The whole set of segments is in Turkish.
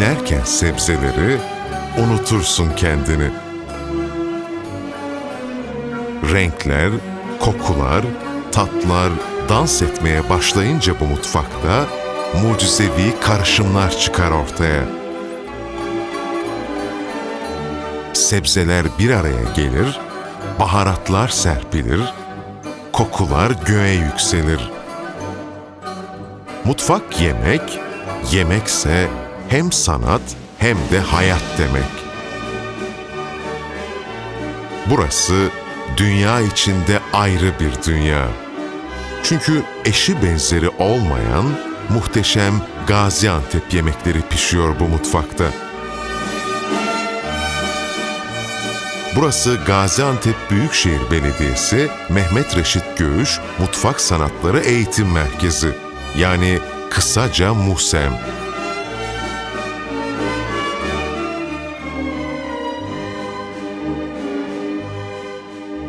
Dinlerken sebzeleri unutursun kendini. Renkler, kokular, tatlar dans etmeye başlayınca bu mutfakta mucizevi karışımlar çıkar ortaya. Sebzeler bir araya gelir, baharatlar serpilir, kokular göğe yükselir. Mutfak yemek, yemekse hem sanat hem de hayat demek. Burası dünya içinde ayrı bir dünya. Çünkü eşi benzeri olmayan muhteşem Gaziantep yemekleri pişiyor bu mutfakta. Burası Gaziantep Büyükşehir Belediyesi Mehmet Reşit Göğüş Mutfak Sanatları Eğitim Merkezi. Yani kısaca MUSEM.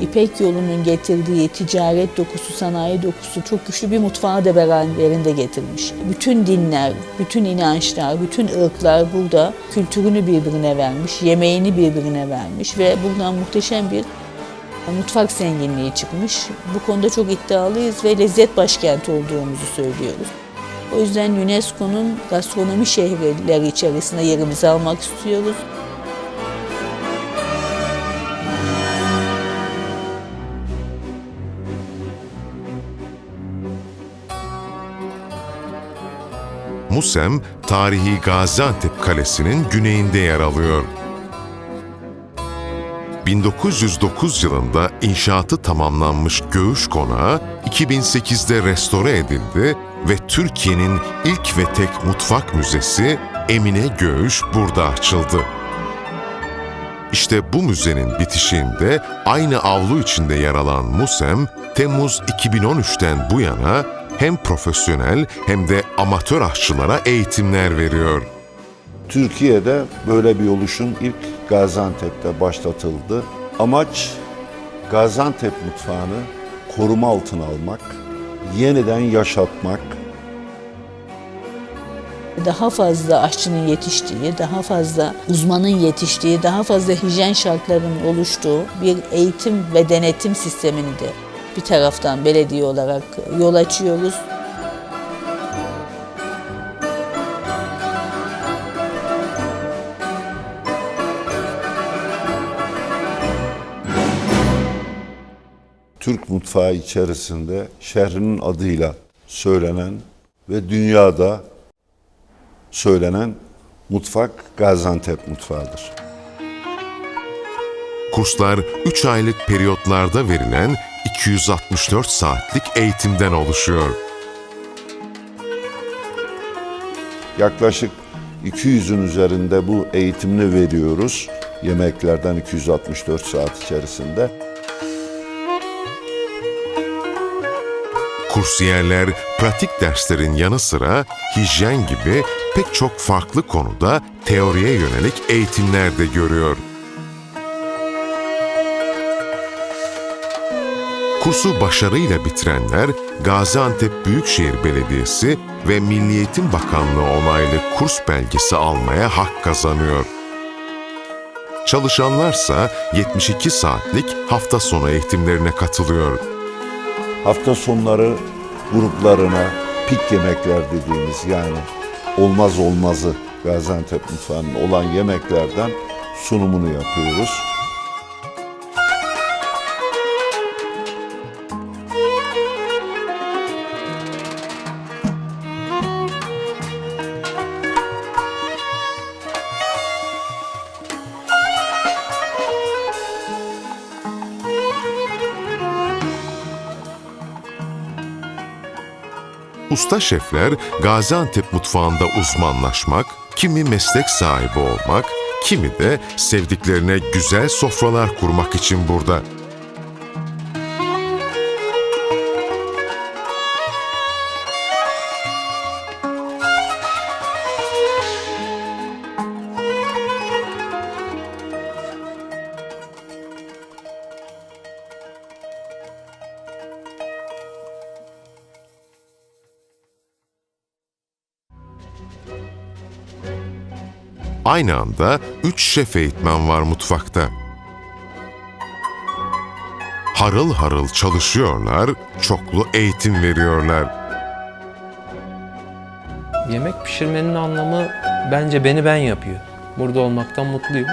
İpek yolunun getirdiği ticaret dokusu, sanayi dokusu çok güçlü bir mutfağı da beraberinde getirmiş. Bütün dinler, bütün inançlar, bütün ırklar burada kültürünü birbirine vermiş, yemeğini birbirine vermiş ve buradan muhteşem bir mutfak zenginliği çıkmış. Bu konuda çok iddialıyız ve lezzet başkenti olduğumuzu söylüyoruz. O yüzden UNESCO'nun gastronomi şehirleri içerisinde yerimizi almak istiyoruz. Musem, tarihi Gaziantep Kalesi'nin güneyinde yer alıyor. 1909 yılında inşaatı tamamlanmış Göğüş Konağı 2008'de restore edildi ve Türkiye'nin ilk ve tek mutfak müzesi Emine Göğüş burada açıldı. İşte bu müzenin bitişiğinde aynı avlu içinde yer alan Musem, Temmuz 2013'ten bu yana hem profesyonel hem de amatör aşçılara eğitimler veriyor. Türkiye'de böyle bir oluşum ilk Gaziantep'te başlatıldı. Amaç Gaziantep mutfağını koruma altına almak, yeniden yaşatmak, daha fazla aşçının yetiştiği, daha fazla uzmanın yetiştiği, daha fazla hijyen şartlarının oluştuğu bir eğitim ve denetim sistemini de bir taraftan belediye olarak yol açıyoruz. Türk mutfağı içerisinde şehrinin adıyla söylenen ve dünyada söylenen mutfak Gaziantep mutfağıdır. Kurslar 3 aylık periyotlarda verilen 264 saatlik eğitimden oluşuyor. Yaklaşık 200'ün üzerinde bu eğitimini veriyoruz. Yemeklerden 264 saat içerisinde. Kursiyerler pratik derslerin yanı sıra hijyen gibi pek çok farklı konuda teoriye yönelik eğitimler de görüyor. Kursu başarıyla bitirenler Gaziantep Büyükşehir Belediyesi ve Milli Eğitim Bakanlığı onaylı kurs belgesi almaya hak kazanıyor. Çalışanlarsa 72 saatlik hafta sonu eğitimlerine katılıyor. Hafta sonları gruplarına pik yemekler dediğimiz yani olmaz olmazı Gaziantep mutfağının olan yemeklerden sunumunu yapıyoruz. Usta şefler Gaziantep mutfağında uzmanlaşmak, kimi meslek sahibi olmak, kimi de sevdiklerine güzel sofralar kurmak için burada. Aynı anda üç şef eğitmen var mutfakta. Harıl harıl çalışıyorlar, çoklu eğitim veriyorlar. Yemek pişirmenin anlamı bence beni ben yapıyor. Burada olmaktan mutluyum.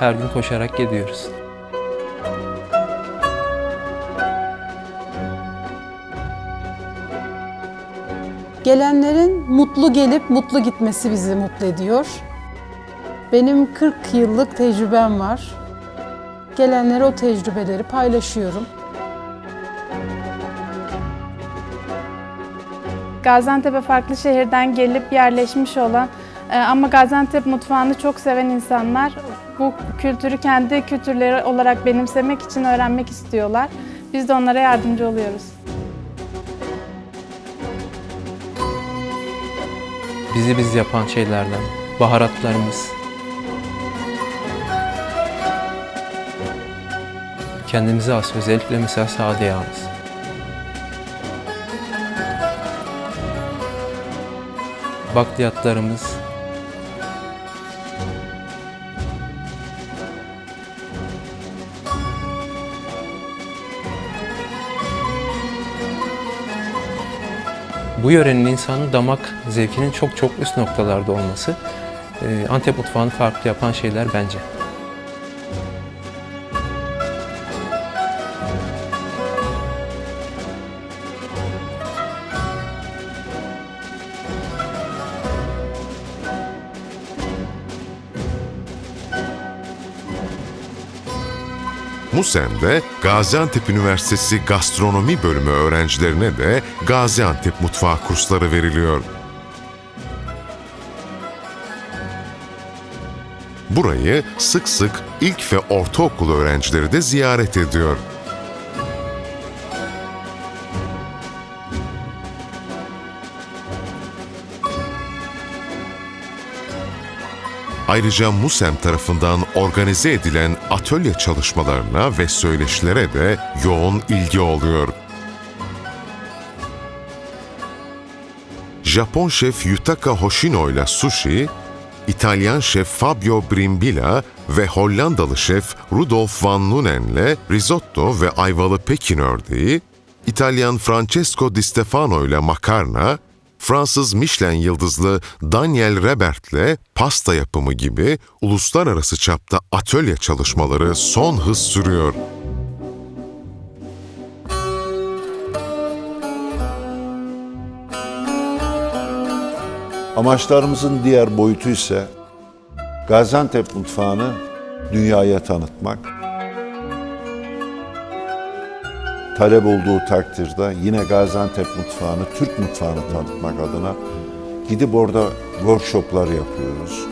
Her gün koşarak gidiyoruz. Gelenlerin mutlu gelip mutlu gitmesi bizi mutlu ediyor. Benim 40 yıllık tecrübem var. Gelenlere o tecrübeleri paylaşıyorum. Gaziantep'e farklı şehirden gelip yerleşmiş olan e, ama Gaziantep mutfağını çok seven insanlar bu kültürü kendi kültürleri olarak benimsemek için öğrenmek istiyorlar. Biz de onlara yardımcı oluyoruz. Bizi biz yapan şeylerden, baharatlarımız, kendimize has özellikle mesela sade yağımız. Bakliyatlarımız, bu yörenin insanı damak zevkinin çok çok üst noktalarda olması Antep mutfağını farklı yapan şeyler bence. Musem'de Gaziantep Üniversitesi Gastronomi Bölümü öğrencilerine de Gaziantep mutfağı kursları veriliyor. Burayı sık sık ilk ve ortaokul öğrencileri de ziyaret ediyor. Ayrıca MUSEM tarafından organize edilen atölye çalışmalarına ve söyleşilere de yoğun ilgi oluyor. Japon şef Yutaka Hoshino ile sushi, İtalyan şef Fabio Brimbila ve Hollandalı şef Rudolf van Lunen'le risotto ve ayvalı Pekin ördeği, İtalyan Francesco Di Stefano ile makarna, Fransız Michelin yıldızlı Daniel Rebert'le pasta yapımı gibi uluslararası çapta atölye çalışmaları son hız sürüyor. Amaçlarımızın diğer boyutu ise Gaziantep mutfağını dünyaya tanıtmak. Talep olduğu takdirde yine Gaziantep mutfağını, Türk mutfağını tanıtmak adına gidip orada workshoplar yapıyoruz.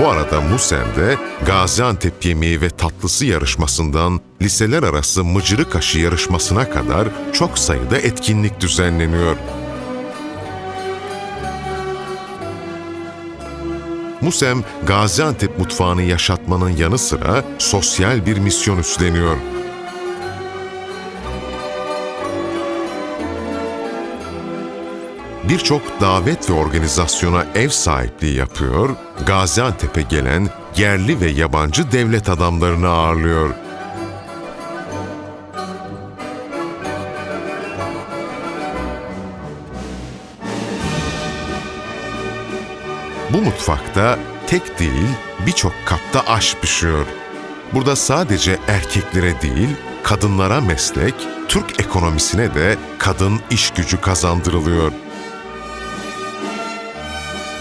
Bu arada Musem'de Gaziantep yemeği ve tatlısı yarışmasından liseler arası mıcırık aşı yarışmasına kadar çok sayıda etkinlik düzenleniyor. Musem, Gaziantep mutfağını yaşatmanın yanı sıra sosyal bir misyon üstleniyor. Birçok davet ve organizasyona ev sahipliği yapıyor, Gaziantep'e gelen yerli ve yabancı devlet adamlarını ağırlıyor. Mutfakta tek değil birçok kapta aş pişiyor. Burada sadece erkeklere değil, kadınlara meslek, Türk ekonomisine de kadın iş gücü kazandırılıyor.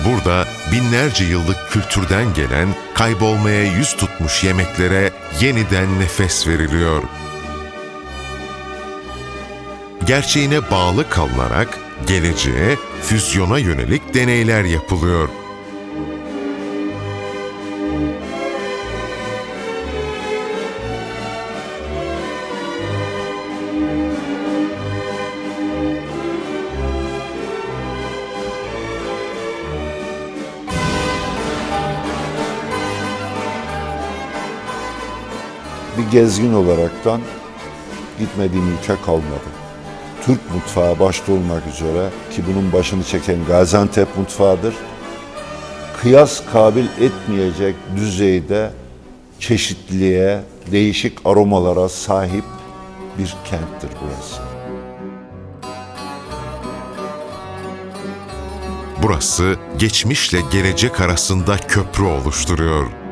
Burada binlerce yıllık kültürden gelen, kaybolmaya yüz tutmuş yemeklere yeniden nefes veriliyor. Gerçeğine bağlı kalınarak geleceğe, füzyona yönelik deneyler yapılıyor. Gezgin olaraktan gitmediğim ülke kalmadı. Türk mutfağı başta olmak üzere ki bunun başını çeken Gaziantep mutfağıdır. Kıyas kabil etmeyecek düzeyde çeşitliliğe, değişik aromalara sahip bir kenttir burası. Burası geçmişle gelecek arasında köprü oluşturuyor.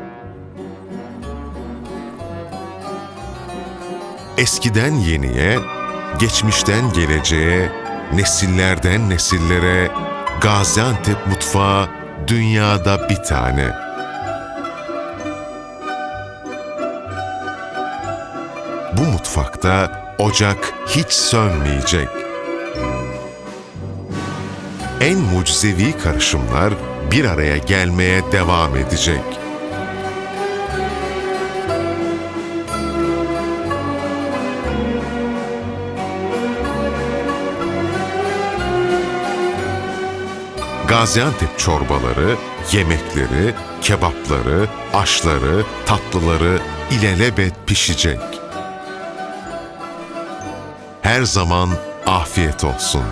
Eskiden yeniye, geçmişten geleceğe, nesillerden nesillere Gaziantep mutfağı dünyada bir tane. Bu mutfakta ocak hiç sönmeyecek. En mucizevi karışımlar bir araya gelmeye devam edecek. Gaziantep çorbaları, yemekleri, kebapları, aşları, tatlıları ilelebet pişecek. Her zaman afiyet olsun.